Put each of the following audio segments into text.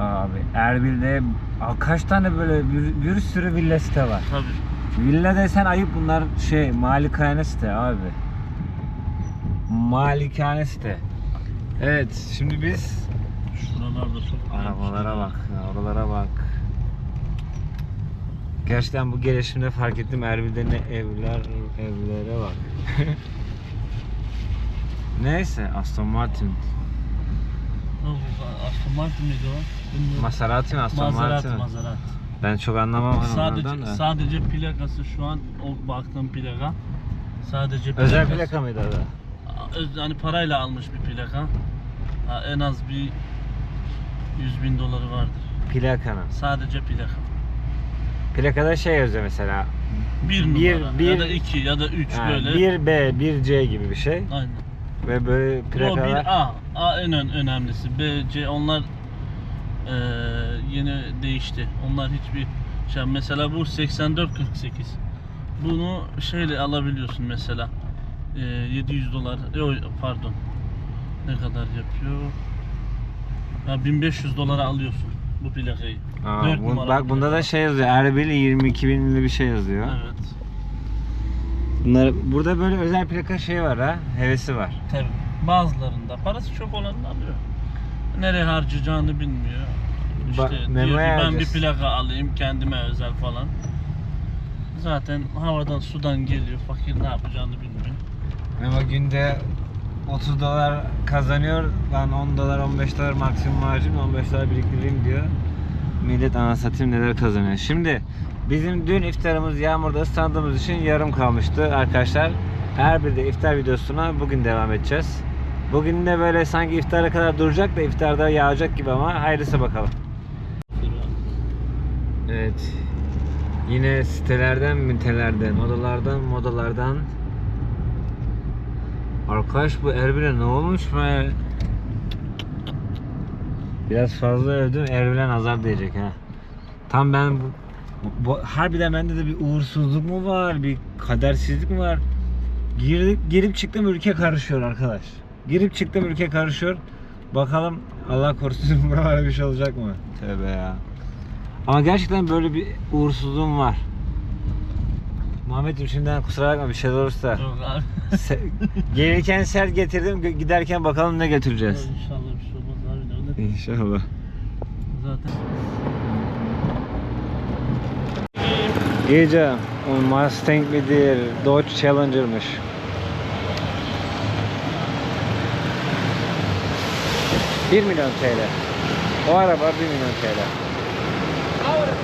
Abi Erbil'de kaç tane böyle bir, bir sürü villa site var. Tabii. Villa desen ayıp bunlar şey malikane site abi. Malikane site. Evet şimdi biz Şuralarda çok arabalara bak, oralara bak. Gerçekten bu gelişimde fark ettim Erbil'de ne evler evlere bak. Neyse Aston Martin. Aston Martin miydi o? Bilmiyorum. Maserati mi Aston Maserati, Martin mi? Maserati. Ben çok anlamam onlardan Sadece da. sadece plakası şu an o baktığım plaka. Sadece Özel plakası. plaka mıydı adı? Öz- hani parayla almış bir plaka. Ha, en az bir 100 bin doları vardır. Plakanın. Sadece plaka. Plakada şey yazıyor mesela. Bir, Bir- numara bir- ya da iki ya da üç böyle. 1B, 1C gibi bir şey. Aynen. Ve böyle O plakalar. bir A. A en ön- önemlisi. B, C onlar eee, yeni değişti. Onlar hiçbir şey mesela bu 8448. Bunu şeyle alabiliyorsun mesela. Eee, 700 dolar. Yo, pardon. Ne kadar yapıyor? Ya 1500 dolara alıyorsun bu plakayı. Aa, Dört bu- numara bak bunda da plaka. şey yazıyor. Erbil 22 binli bir şey yazıyor. Evet. Bunlar burada böyle özel plaka şey var ha. Hevesi var. Tabii. Bazılarında parası çok olanını alıyor. Nereye harcayacağını bilmiyor. İşte Ba- diyor ki ben bir harcasın. plaka alayım kendime özel falan. Zaten havadan sudan geliyor. Fakir ne yapacağını bilmiyor. Ama günde 30 dolar kazanıyor. Ben 10 dolar 15 dolar maksimum harcım 15 dolar biriktireyim diyor. Millet ana satayım neler kazanıyor. Şimdi bizim dün iftarımız yağmurda ıslandığımız için yarım kalmıştı arkadaşlar. Her bir de iftar videosuna bugün devam edeceğiz. Bugün de böyle sanki iftara kadar duracak da iftarda yağacak gibi ama hayırlısı bakalım. Evet. Yine sitelerden, mitelerden, modalardan, modalardan. Arkadaş bu Erbil'e ne olmuş be? Biraz fazla övdüm. Erbil'e nazar diyecek ha. Tam ben bu, harbiden bende de bir uğursuzluk mu var? Bir kadersizlik mi var? Girdik, girip çıktım ülke karışıyor arkadaş. Girip çıktım ülke karışıyor. Bakalım Allah korusun buralara bir şey olacak mı? Tövbe ya. Ama gerçekten böyle bir uğursuzluğum var. Muhammed'im şimdiden kusura bakma bir şey olursa. Gelirken sert getirdim, giderken bakalım ne götüreceğiz. İnşallah bir şey olmaz İnşallah. zaten. İyice Mustang midir, Dodge Challenger'mış. Bir milyon TL. O araba 1 milyon TL.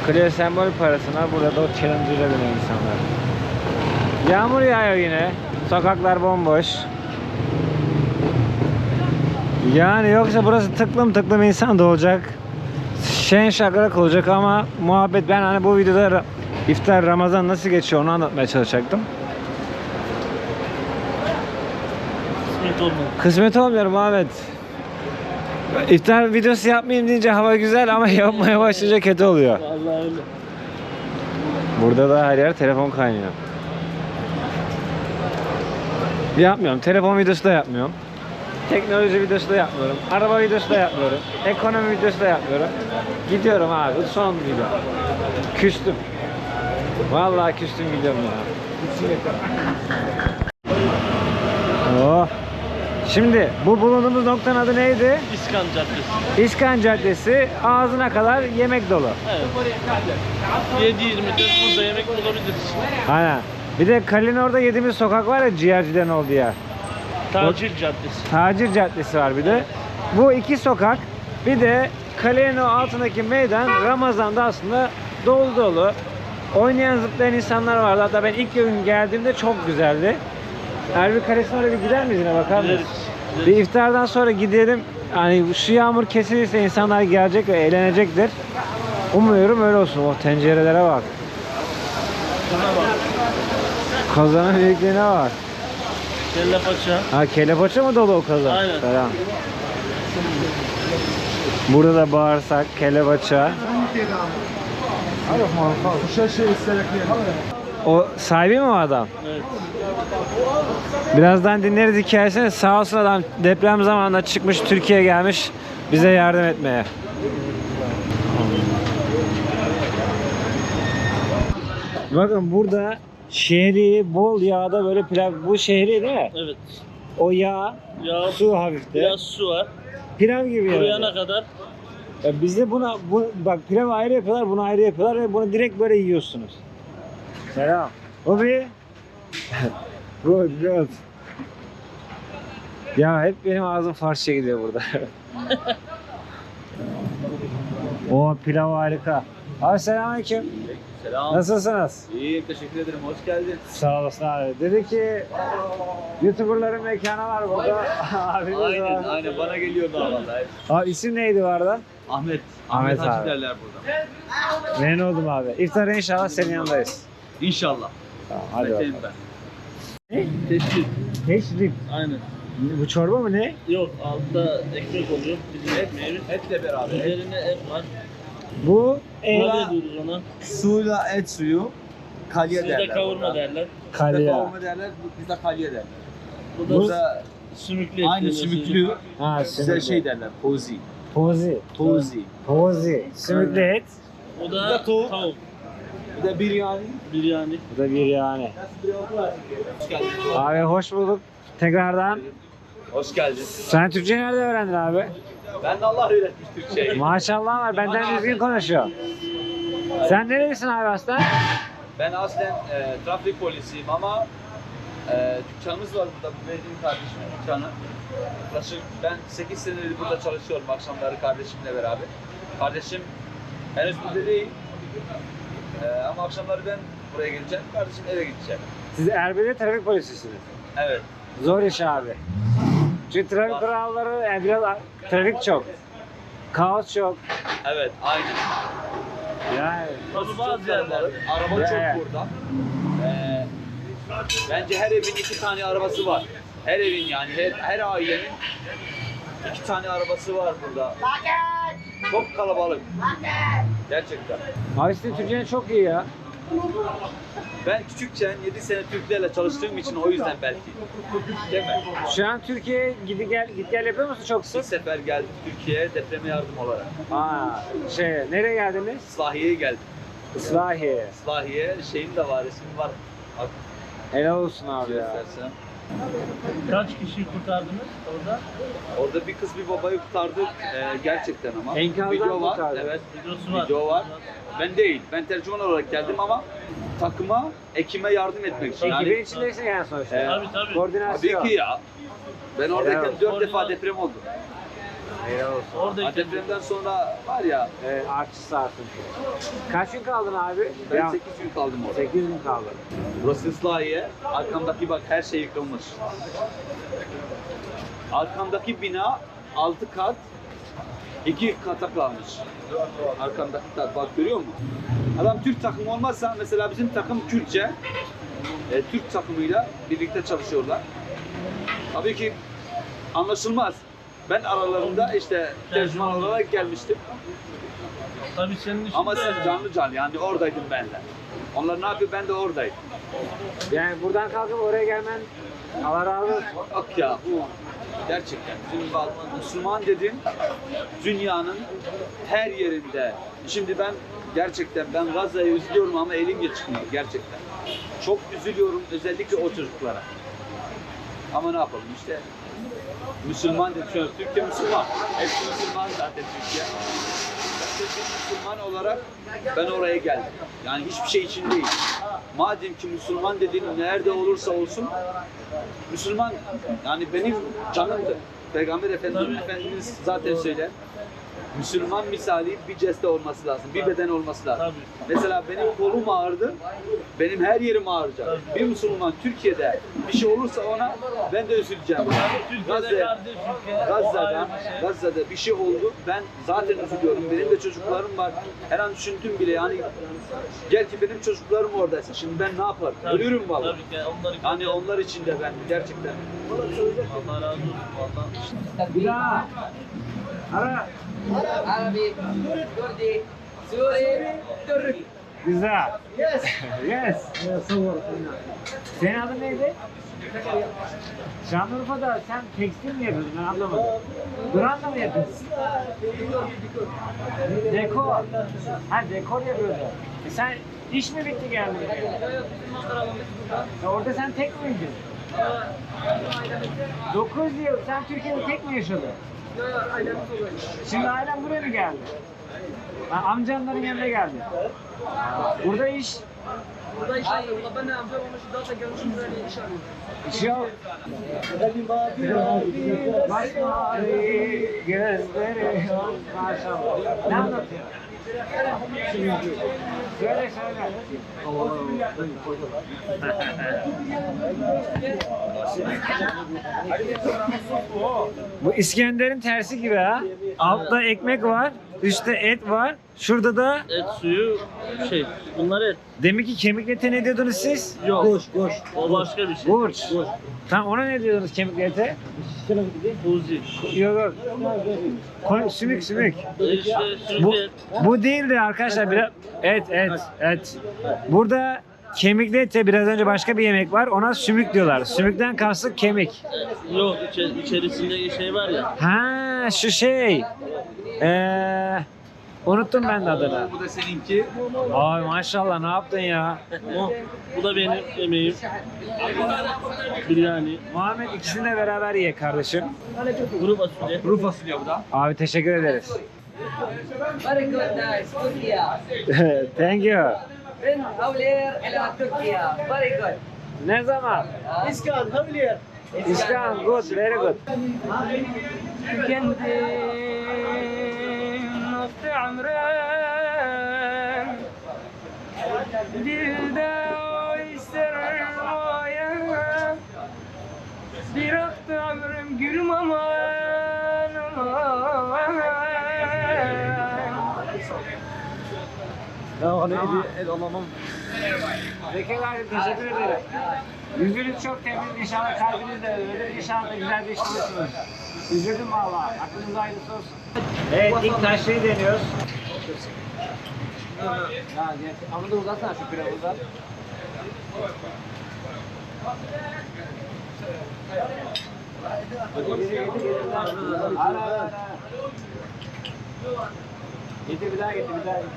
Clio sembol parasına burada Dodge Challenger'a binen insanlar. Yağmur yağıyor yine. Sokaklar bomboş. Yani yoksa burası tıklım tıklım insan da olacak. Şen şakrak olacak ama muhabbet ben hani bu videoda iftar Ramazan nasıl geçiyor onu anlatmaya çalışacaktım. Kısmet olmadı. Kısmet olmuyor Muhammed. İftar videosu yapmayayım deyince hava güzel ama yapmaya başlayınca kötü oluyor. Vallahi öyle. Burada da her yer telefon kaynıyor. Yapmıyorum. Telefon videosu da yapmıyorum. Teknoloji videosu da yapmıyorum. Araba videosu da yapmıyorum. Ekonomi videosu da yapmıyorum. Gidiyorum abi. Son video. Küstüm. Vallahi küstüm gidiyorum ya. Oh. Şimdi bu bulunduğumuz noktanın adı neydi? İskan Caddesi. İskan Caddesi ağzına kadar yemek dolu. Evet. 7.24 burada yemek bulabiliriz. Aynen. Bir de Kale'nin orada yediğimiz sokak var ya ciğerciden olduğu yer. Tacir Caddesi. Tacir Caddesi var bir de. Bu iki sokak bir de kalenin o altındaki meydan Ramazan'da aslında dolu dolu. Oynayan zıplayan insanlar vardı. Hatta ben ilk gün geldiğimde çok güzeldi. Erbil Kalesi'ne oraya bir gider miyiz yine bakar mısın? Gideriz. Bir iftardan sonra gidelim. Hani şu yağmur kesilirse insanlar gelecek ve eğlenecektir. Umuyorum öyle olsun. O tencerelere bak. Kazanın büyüklüğüne bak. Kelle paça. Ha kelepaça mı dolu o kazan? Aynen. Tamam. Burada da bağırsak, O sahibi mi o adam? Evet. Birazdan dinleriz hikayesini. Sağ olsun adam deprem zamanında çıkmış Türkiye'ye gelmiş bize yardım etmeye. Bakın burada şehri bol yağda böyle pilav. Bu şehri değil mi? Evet. O yağ, Ya su hafifte. biraz su var. Pilav gibi yani. Kuruyana kadar Ya bizde buna bu, bak pilav ayrı yapıyorlar, bunu ayrı yapıyorlar ve bunu direkt böyle yiyorsunuz. Selam. Obi. good, good. Ya hep benim ağzım farsça gidiyor burada. o pilav harika. Abi selamünaleyküm. Selam. Nasılsınız? İyiyim, teşekkür ederim. Hoş geldin. Sağ olasın abi. Dedi ki YouTuber'ların mekanı var burada. Abimiz Aynen, var. aynen. Bana geliyor vallahi. Abi isim neydi bu arada? Ahmet. Ahmet Ahmet, abi. derler burada. Memnun oldum abi. İftara inşallah senin yanındayız. İnşallah. Tamam hadi bakalım. ben. teşvik. Teşrif. Aynen. Bu çorba mı ne? Yok altta ekmek oluyor. Bizim ekmeğimiz. Etle beraber. Üzerine et var. Bu Ne e, diyoruz ona? Suyla et suyu. Sizde derler. kavurma burada. derler. Bizde kalya. kavurma derler, bu- bizde kalye derler. Bu da Burada sümüklü et. aynı deniyor sümüklü, Ha, size şey derler, pozi. Pozi. Pozi. Pozi. Sümüklü et. O Bu da da tavuk. tavuk. Bir de biryani. Biryani. Bu da bir yani. Hoş geldin. Abi hoş bulduk. Tekrardan. Hoş geldin. Sen Türkçe nerede öğrendin abi? Ben de Allah öğretmiş Türkçeyi. Maşallah var. Benden düzgün konuşuyor. Sen nerelisin abi aslan? Ben aslen e, trafik polisiyim ama e, dükkanımız var burada. Bu benim kardeşimin dükkanı. Yaklaşık ben 8 senedir burada çalışıyorum akşamları kardeşimle beraber. Kardeşim henüz burada değil. E, ama akşamları ben buraya geleceğim. Kardeşim eve gidecek. Siz Erbil'de trafik polisisiniz. Evet. Zor iş abi. Çünkü trafik kuralları yani biraz trafik çok. Kaos çok. Evet, aynen. Yani Tabii bazı yerlerde. Araba Evet. çok burada. E, bence her evin iki tane arabası var. Her evin yani her, her ailenin iki tane arabası var burada. Çok kalabalık. Gerçekten. abi sizin Türkçen çok iyi ya. Ben küçükken 7 sene Türklerle çalıştığım için o yüzden belki. Değil mi? Şu an Türkiye'ye gidi gel git gel yapıyor musun çok Bir sık? sefer geldim Türkiye'ye depreme yardım olarak. Aa, şey nereye geldiniz? Islahiye'ye geldim. Islahiye. Islahiye şeyim de var, ismim var. Helal olsun abi ya. göstersem. Kaç kişiyi kurtardınız orada? Orada bir kız bir babayı kurtardık ee, gerçekten ama. Enkazdan Video var, kurtardın. evet. Videosu var. Video var. Ben değil, ben tercüman olarak geldim ama takıma, ekime yardım etmek için. Ekibin Yani, içindesin yani sonuçta. Evet. Tabii tabii. Koordinasyon. tabii ki ya. Ben oradayken dört defa deprem oldu. Helal olsun. Oradaki depremden sonra var ya, Evet, artçısı artık. Kaç gün kaldın abi? ben Ya, 8 gün kaldım orada. 8 gün kaldın. Burası Islahiye. Arkamdaki bak her şey yıkılmış. Arkamdaki bina 6 kat, 2 kata kalmış. Arkamdaki kat bak görüyor musun? Adam Türk takımı olmazsa mesela bizim takım Kürtçe. e, Türk takımıyla birlikte çalışıyorlar. Tabii ki anlaşılmaz. Ben aralarında işte tercüman olarak gelmiştim. Tabii senin için Ama de sen canlı canlı yani oradaydım ben de. Onlar ne yapıyor ben de oradaydım. Yani buradan kalkıp oraya gelmen Allah razı olsun. Bak ya bu gerçekten bak, Müslüman dedin dünyanın her yerinde. Şimdi ben gerçekten ben Gazze'ye üzülüyorum ama elim geçmiyor gerçekten. Çok üzülüyorum özellikle o çocuklara. Ama ne yapalım işte Müslüman. Şu an Türkiye Müslüman. Hepsi Müslüman zaten Türkiye. Bir Müslüman olarak ben oraya geldim. Yani hiçbir şey için değil. Madem ki Müslüman dediğin nerede olursa olsun Müslüman yani benim canımdır. Peygamber Efendimiz. Efendimiz zaten söyler. Müslüman misali bir ceste olması lazım, bir beden olması lazım. Tabii. Mesela benim kolum ağrıdı, benim her yerim ağrıyacak. Tabii. Bir Müslüman Türkiye'de bir şey olursa ona ben de üzüleceğim. Gazze, Gazze'de, şey. Gazze'de bir şey oldu. Ben zaten üzülüyorum. Benim de çocuklarım var. Her an düşündüm bile yani gel ki benim çocuklarım oradaysa. Şimdi ben ne yaparım? Tabii, Ölürüm vallahi. Tabii ki onları Yani onlar için de ben gerçekten Allah razı olsun valla. Bir Arab, Arabic, Kurdi, Suri, Türk. Güzel. Yes. yes. Senin adın neydi? Şanlıurfa'da sen tekstil mi yapıyorsun ben anlamadım. Branda mı yapıyorsun? Dekor. Ha dekor yapıyorsun. E sen iş mi bitti geldin? Ya e orada sen tek miydin? 9 yıl sen Türkiye'de tek mi yaşadın? Şimdi ailen buraya mı geldi? Ha, amcanların yanına geldi. Burada iş, Burada iş arıyorum. Ben amcam olmuş. Daha da görmüşüm böyle iş arıyorum. iş yok. Gözleri maşallah. Ne anlatıyor? Bu İskender'in tersi gibi ha. Altta ekmek var, üstte et var. Şurada da Et suyu şey. Bunlar et. demek ki kemik eti ne diyordunuz siz? Yok. Goş goş. O başka bir şey. Burç. Tam ona ne diyordunuz kemik eti? Kuzi. Yok yok. Koy- Sümük sümük. İşte Bu, sürü et. bu değildi arkadaşlar. Biraz, et et et. Burada kemikli ete biraz önce başka bir yemek var. Ona sümük diyorlar. Sümükten kastık kemik. Yok içe- içerisinde şey var ya. Ha şu şey. Ee, unuttum ben de adını. Bu da seninki. Ay maşallah ne yaptın ya? Bu da benim emeğim. Biryani. Muhammed ikisini de beraber ye kardeşim. Kuru fasulye. Kuru fasulye bu da. Abi teşekkür ederiz. Good. Thank you. Then Hawler ila Turkey. Very good. Ne zaman? İskan, Hawler. İskan good, very good. Kendim nokta amran Dilde o ister oya Bir hafta ömrüm gülüm aman Zeki abi teşekkür ederim. Yüzünüz çok temiz, inşallah kalbiniz de öyledir. İnşallah güzel bulursunuz. Üzüldüm valla. Aklınız hayırlısı olsun. Evet, ilk taşlayı deniyoruz. Ya ama da uzatsana şu pilavı uzat. Getir bir daha getir, bir daha getir.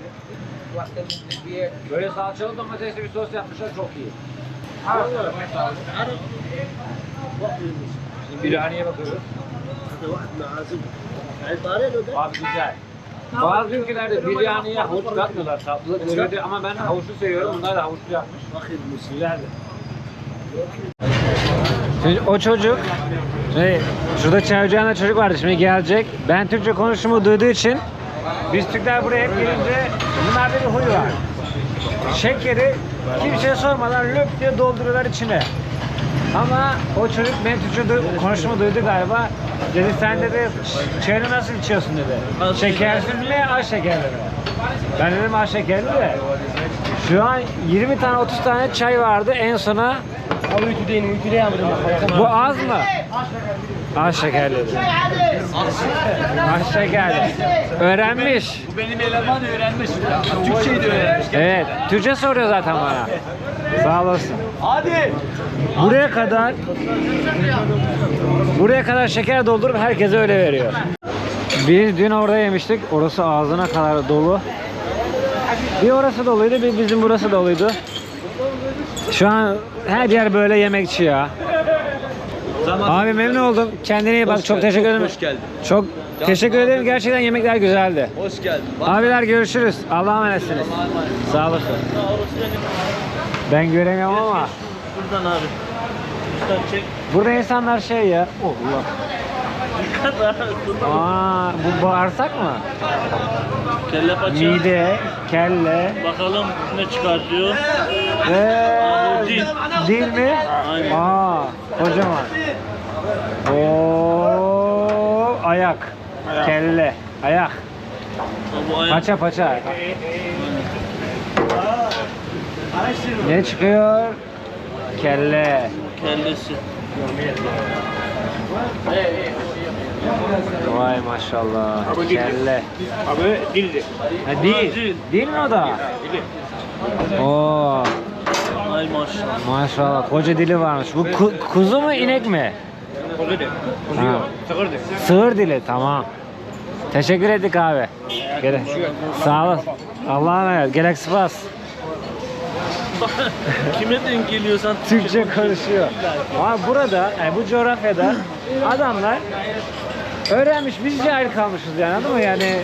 Böyle salçalı domatesli bir sos yapmışlar, çok iyi. Şimdi biryaniye bakıyoruz. Abi güzel. Bazı ülkelerde biryaniye havuç katmıyorlar tatlı görüyordu ama ben havuçlu seviyorum. Bunlar da havuçlu yapmış. Güzeldi. Şimdi o çocuk şey, şurada çay ocağında çocuk vardı şimdi gelecek. Ben Türkçe konuştuğumu duyduğu için biz Türkler buraya hep gelince bir huy var. Şekeri kimseye sormadan löp diye dolduruyorlar içine. Ama o çocuk benim Türkçe du- konuştuğumu duydu galiba. Dedi sen dedi çayını nasıl içiyorsun dedi. Şekersiz mi az şekerli mi? Ben dedim az şekerli de. Şu an 20 tane 30 tane çay vardı en sona bu az mı? Şekerli. dedi. Az şekerli. Öğrenmiş. Bu benim eleman öğrenmiş. Türkçeyi de öğrenmiş. Evet. Türkçe soruyor zaten bana. Sağ olasın. Hadi. Buraya kadar buraya kadar şeker doldurup herkese öyle veriyor. Biz dün orada yemiştik. Orası ağzına kadar dolu. Bir orası doluydu, bir bizim burası doluydu. Şu an her yer böyle yemekçi ya. Zaman Abi memnun oldum. Kendine iyi bak. Hoş Çok geldin. teşekkür ederim. Hoş geldin. Çok teşekkür ederim. Gerçekten yemekler güzeldi. Hoş geldin. Bak. Abiler görüşürüz. Allah'a emanetsiniz. Sağ olasın. Ben göremiyorum ama Buradan abi. Üstten çek. burada insanlar şey ya. Allah. Kadar. Aa, bu bağırsak mı? Kelle paça. Mide, kelle, Bakalım ne çıkartıyor. ee, bu dil. dil mi? Aynen. Aa, kocaman. Oo, ayak, kelle, ayak, Bu ayak. paça paça. Ne çıkıyor? Kelle. Kellesi. Vay maşallah. Kelle. Abi dildi. Ha, dil. dil. Dil mi o da? Oo, Ay maşallah. maşallah koca dili varmış. Bu ku- kuzu mu inek mi? Ha. Sığır dili tamam. Teşekkür ettik abi. Gere. Sağ ol. Allah'a emanet. Gerek spas. Kime denk geliyorsan Türkçe konuşuyor. Ama burada, yani bu coğrafyada adamlar öğrenmiş, biz cahil kalmışız yani anladın mı? Yani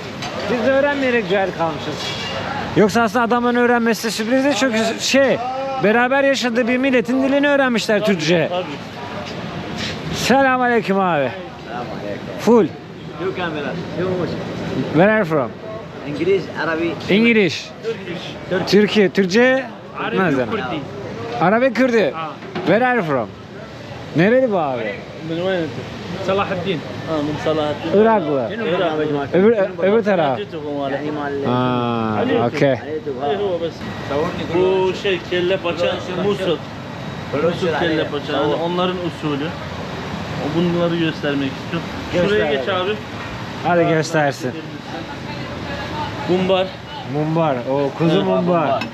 biz öğrenmeyerek cahil kalmışız. Yoksa aslında adamın öğrenmesi sürpriz de çok şey, Beraber yaşadığı bir milletin dilini öğrenmişler Türkçe. Tabii. Selam aleyküm abi. Selam aleyküm. Full. Two cameras. Two Where are you from? İngiliz, Arabi. İngiliz. Türkiye. Türkiye. Türkçe. Arabi Kürdi. Arabi Kürdi. Where are you from? Nereli bu abi? Ben صلاح الدين اه من صلاح الدين Iraklı. برنامج مالك Öbür, öbür taraf. جيته مالك يعني مال Aa, okey. على يوتيوب ايه ها هو بس صورني bu şey kelle paça Musul. Musul kelle paça. Yani onların usulü. O bunları göstermek istiyor. Şuraya Göster geç abi. abi. Hadi göstersin. Bumbar. Mumbar. O kuzu mumbar.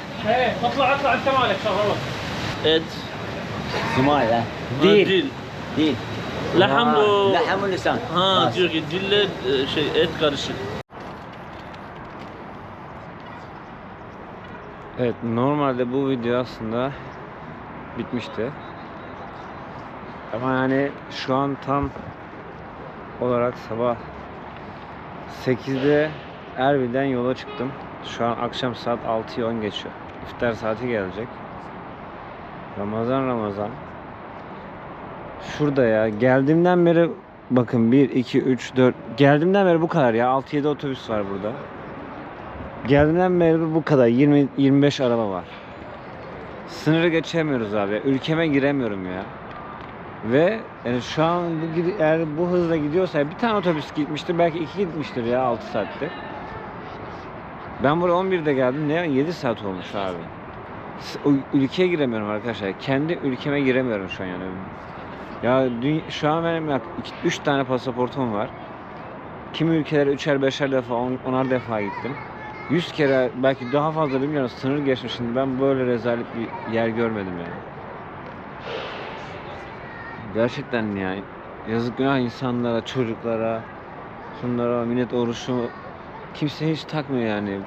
Et. زمال ها ha, Dil. Dil. دين Lahamlu lahamu lisan. Ha Bas. diyor ki dille e, şey et karışık. Evet normalde bu video aslında bitmişti. Ama yani şu an tam olarak sabah 8'de Erbil'den yola çıktım. Şu an akşam saat 6'yı 10 geçiyor. İftar saati gelecek. Ramazan Ramazan. Şurada ya geldiğimden beri bakın 1 2 3 4 geldiğimden beri bu kadar ya 6 7 otobüs var burada. Geldiğimden beri bu kadar 20 25 araba var. Sınırı geçemiyoruz abi. Ülkeme giremiyorum ya. Ve yani şu an bu eğer bu hızla gidiyorsa bir tane otobüs gitmiştir belki iki gitmiştir ya 6 saatte. Ben buraya 11'de geldim. Ne 7 saat olmuş abi. Ülkeye giremiyorum arkadaşlar. Kendi ülkeme giremiyorum şu an yani. Ya şu an benim 3 tane pasaportum var. Kimi ülkelere üçer beşer defa, on, onar defa gittim. 100 kere belki daha fazla bilmiyorum sınır geçmişim. Ben böyle rezalet bir yer görmedim yani. Gerçekten yani yazık günah insanlara, çocuklara, şunlara, millet oruçu kimse hiç takmıyor yani.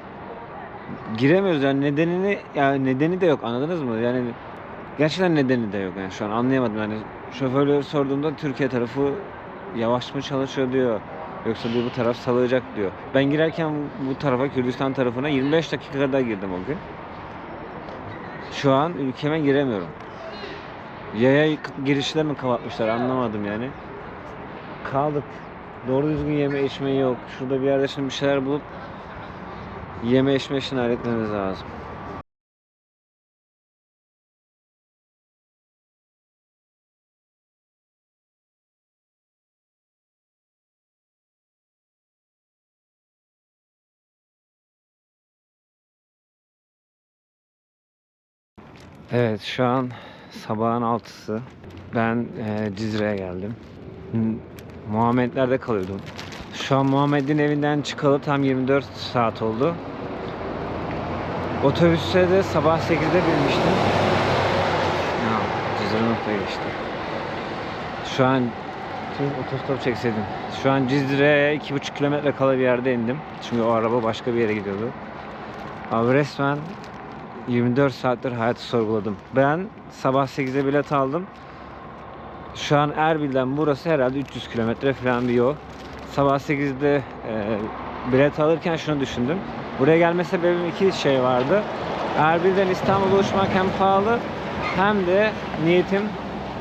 Giremiyoruz yani nedenini yani nedeni de yok anladınız mı? Yani gerçekten nedeni de yok yani şu an anlayamadım yani şoförleri sorduğumda Türkiye tarafı yavaş mı çalışıyor diyor. Yoksa diyor bu taraf salacak diyor. Ben girerken bu tarafa Kürdistan tarafına 25 dakika kadar girdim o gün. Şu an ülkeme giremiyorum. Yaya girişler mi kapatmışlar anlamadım yani. Kaldık. Doğru düzgün yeme içme yok. Şurada bir yerde şimdi bir şeyler bulup yeme içme işini halletmemiz lazım. Evet şu an sabahın altısı. Ben e, Cizre'ye geldim. Muhammedler'de kalıyordum. Şu an Muhammed'in evinden çıkalı tam 24 saat oldu. Otobüse de sabah 8'de binmiştim. Ya, Cizre nokta geçti. Şu an tüm otostop çekseydim. Şu an Cizre'ye 2,5 kilometre kala bir yerde indim. Çünkü o araba başka bir yere gidiyordu. Abi resmen 24 saattir hayatı sorguladım. Ben sabah 8'de bilet aldım. Şu an Erbil'den burası herhalde 300 kilometre falan bir yol. Sabah 8'de e, bilet alırken şunu düşündüm. Buraya gelme sebebim iki şey vardı. Erbil'den İstanbul'a uçmak hem pahalı hem de niyetim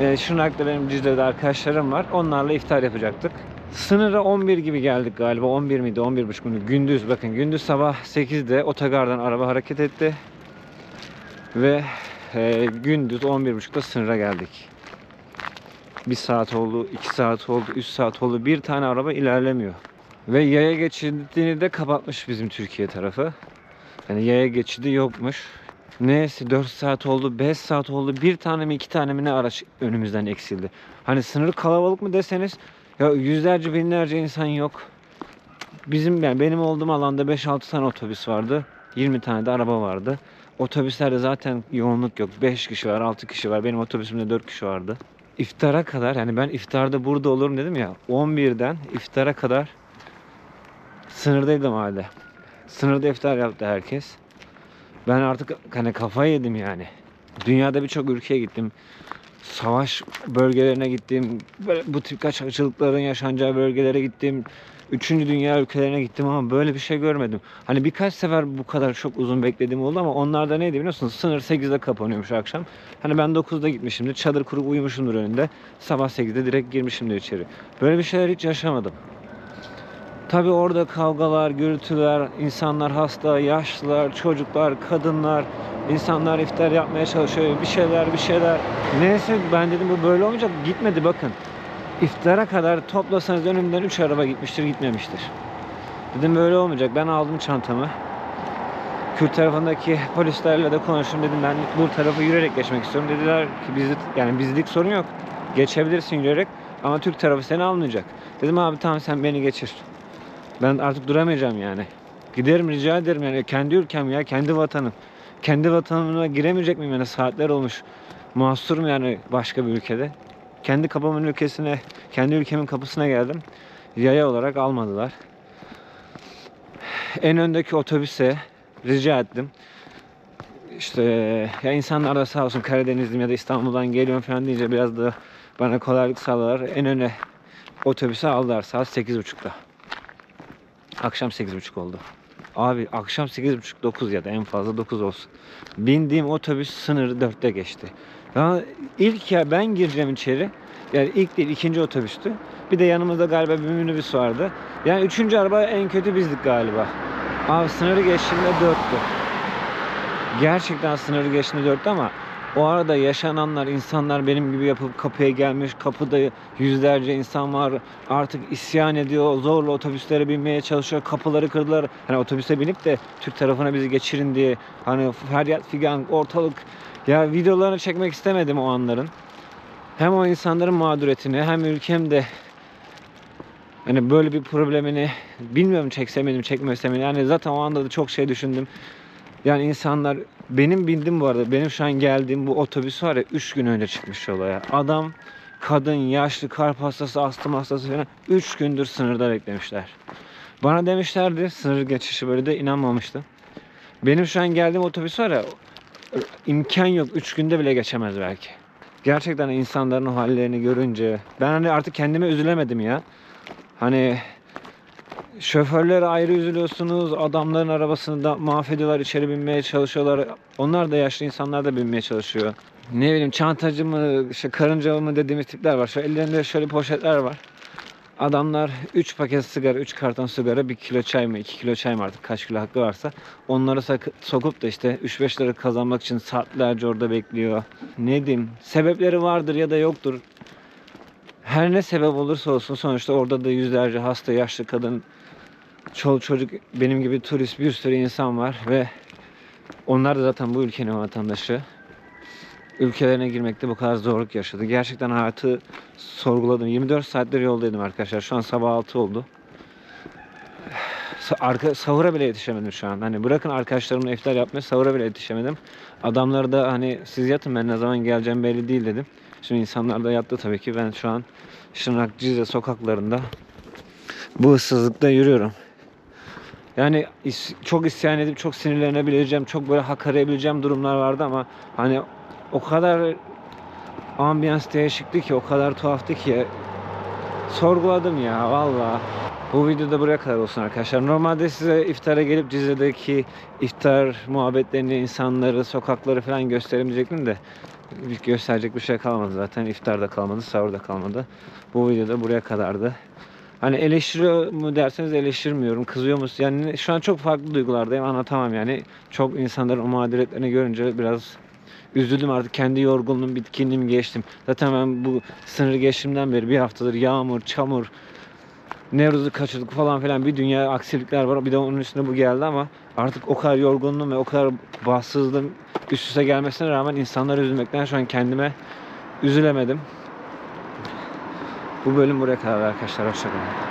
e, Şırnak'ta benim Cizre'de arkadaşlarım var. Onlarla iftar yapacaktık. Sınıra 11 gibi geldik galiba. 11 miydi? 11.30 miydi? Gündüz bakın. Gündüz sabah 8'de otogardan araba hareket etti. Ve e, gündüz 11.30'da sınıra geldik. Bir saat oldu, iki saat oldu, üç saat oldu. Bir tane araba ilerlemiyor. Ve yaya geçidini de kapatmış bizim Türkiye tarafı. Yani yaya geçidi yokmuş. Neyse 4 saat oldu, 5 saat oldu. Bir tane mi iki tane mi ne araç önümüzden eksildi. Hani sınır kalabalık mı deseniz ya yüzlerce binlerce insan yok. Bizim yani benim olduğum alanda 5-6 tane otobüs vardı. 20 tane de araba vardı. Otobüslerde zaten yoğunluk yok. 5 kişi var, 6 kişi var. Benim otobüsümde 4 kişi vardı. İftara kadar yani ben iftarda burada olurum dedim ya. 11'den iftara kadar sınırdaydım hala. Sınırda iftar yaptı herkes. Ben artık hani kafayı yedim yani. Dünyada birçok ülkeye gittim. Savaş bölgelerine gittim. Böyle bu tip kaçakçılıkların yaşanacağı bölgelere gittim. Üçüncü dünya ülkelerine gittim ama böyle bir şey görmedim. Hani birkaç sefer bu kadar çok uzun beklediğim oldu ama onlarda neydi biliyorsunuz? Sınır 8'de kapanıyormuş akşam. Hani ben 9'da gitmişimdir. Çadır kurup uyumuşumdur önünde. Sabah 8'de direkt girmişimdir içeri. Böyle bir şeyler hiç yaşamadım. Tabi orada kavgalar, gürültüler, insanlar hasta, yaşlılar, çocuklar, kadınlar, insanlar iftar yapmaya çalışıyor. Bir şeyler, bir şeyler. Neyse ben dedim bu böyle olmayacak. Gitmedi bakın. İftara kadar toplasanız önümden 3 araba gitmiştir, gitmemiştir. Dedim böyle olmayacak. Ben aldım çantamı. Kürt tarafındaki polislerle de konuştum. Dedim ben bu tarafa yürüyerek geçmek istiyorum. Dediler ki bizlik, yani bizlik sorun yok. Geçebilirsin yürüyerek ama Türk tarafı seni almayacak. Dedim abi tamam sen beni geçir. Ben artık duramayacağım yani. Giderim rica ederim yani kendi ülkem ya kendi vatanım. Kendi vatanıma giremeyecek miyim yani saatler olmuş. Mahsurum yani başka bir ülkede. Kendi kapımın ülkesine, kendi ülkemin kapısına geldim. Yaya olarak almadılar. En öndeki otobüse rica ettim. İşte ya insanlar da sağ olsun Karadenizliyim ya da İstanbul'dan geliyorum falan deyince biraz da bana kolaylık sağladılar. En öne otobüse aldılar saat 8.30'da. Akşam 8.30 oldu. Abi akşam 8.30-9 ya da en fazla 9 olsun. Bindiğim otobüs sınırı 4'te geçti. Ya ilk ya ben gireceğim içeri. Yani ilk değil ikinci otobüstü. Bir de yanımızda galiba bir minibüs vardı. Yani üçüncü araba en kötü bizdik galiba. Abi sınırı geçtiğimde 4'tü. Gerçekten sınırı geçtiğimde 4'tü ama o arada yaşananlar, insanlar benim gibi yapıp kapıya gelmiş. Kapıda yüzlerce insan var. Artık isyan ediyor. Zorla otobüslere binmeye çalışıyor. Kapıları kırdılar. Hani otobüse binip de Türk tarafına bizi geçirin diye. Hani feryat figan ortalık. Ya videolarını çekmek istemedim o anların. Hem o insanların mağduriyetini hem ülkemde hani böyle bir problemini bilmiyorum çeksem miydim çekmesem miydim. Yani zaten o anda da çok şey düşündüm. Yani insanlar benim bindim bu arada benim şu an geldiğim bu otobüs var ya 3 gün önce çıkmış olaya. Adam, kadın, yaşlı, kalp hastası, astım hastası falan 3 gündür sınırda beklemişler. Bana demişlerdi sınır geçişi böyle de inanmamıştım. Benim şu an geldiğim otobüs var ya imkan yok 3 günde bile geçemez belki. Gerçekten insanların o hallerini görünce ben hani artık kendime üzülemedim ya. Hani Şoförlere ayrı üzülüyorsunuz. Adamların arabasını da mahvediyorlar. içeri binmeye çalışıyorlar. Onlar da yaşlı insanlar da binmeye çalışıyor. Ne bileyim çantacı mı, işte karınca mı dediğimiz tipler var. Şu ellerinde şöyle poşetler var. Adamlar 3 paket sigara, 3 karton sigara, 1 kilo çay mı, 2 kilo çay mı artık kaç kilo hakkı varsa onları sokup da işte 3-5 lira kazanmak için saatlerce orada bekliyor. Ne diyeyim, sebepleri vardır ya da yoktur. Her ne sebep olursa olsun sonuçta orada da yüzlerce hasta, yaşlı kadın, çoluk çocuk benim gibi turist bir sürü insan var ve onlar da zaten bu ülkenin vatandaşı. Ülkelerine girmekte bu kadar zorluk yaşadı. Gerçekten hayatı sorguladım. 24 saattir yoldaydım arkadaşlar. Şu an sabah 6 oldu. Arka, sahura bile yetişemedim şu an. Hani bırakın arkadaşlarımla iftar yapmayı sahura bile yetişemedim. Adamlar da hani siz yatın ben ne zaman geleceğim belli değil dedim. Şimdi insanlar da yattı tabii ki. Ben şu an Şırnak Cizre sokaklarında bu ıssızlıkta yürüyorum. Yani çok isyan edip çok sinirlenebileceğim, çok böyle hak arayabileceğim durumlar vardı ama hani o kadar ambiyans değişikti ki, o kadar tuhaftı ki sorguladım ya valla. Bu videoda buraya kadar olsun arkadaşlar. Normalde size iftara gelip Cizre'deki iftar muhabbetlerini, insanları, sokakları falan göstereyim diyecektim de gösterecek bir şey kalmadı zaten. İftarda kalmadı, sahurda kalmadı. Bu videoda buraya kadardı. Hani eleştiriyor mu derseniz eleştirmiyorum. Kızıyor musun? Yani şu an çok farklı duygulardayım. Anlatamam yani. Çok insanların o mağduriyetlerini görünce biraz üzüldüm artık. Kendi yorgunluğum, bitkinliğimi geçtim. Zaten ben bu sınırı geçtiğimden beri bir haftadır yağmur, çamur, Nevruz'u kaçırdık falan filan bir dünya aksilikler var. Bir de onun üstüne bu geldi ama artık o kadar yorgunluğum ve o kadar bahtsızlığım üst üste gelmesine rağmen insanları üzülmekten şu an kendime üzülemedim. Bu bölüm buraya kadar arkadaşlar. Hoşçakalın.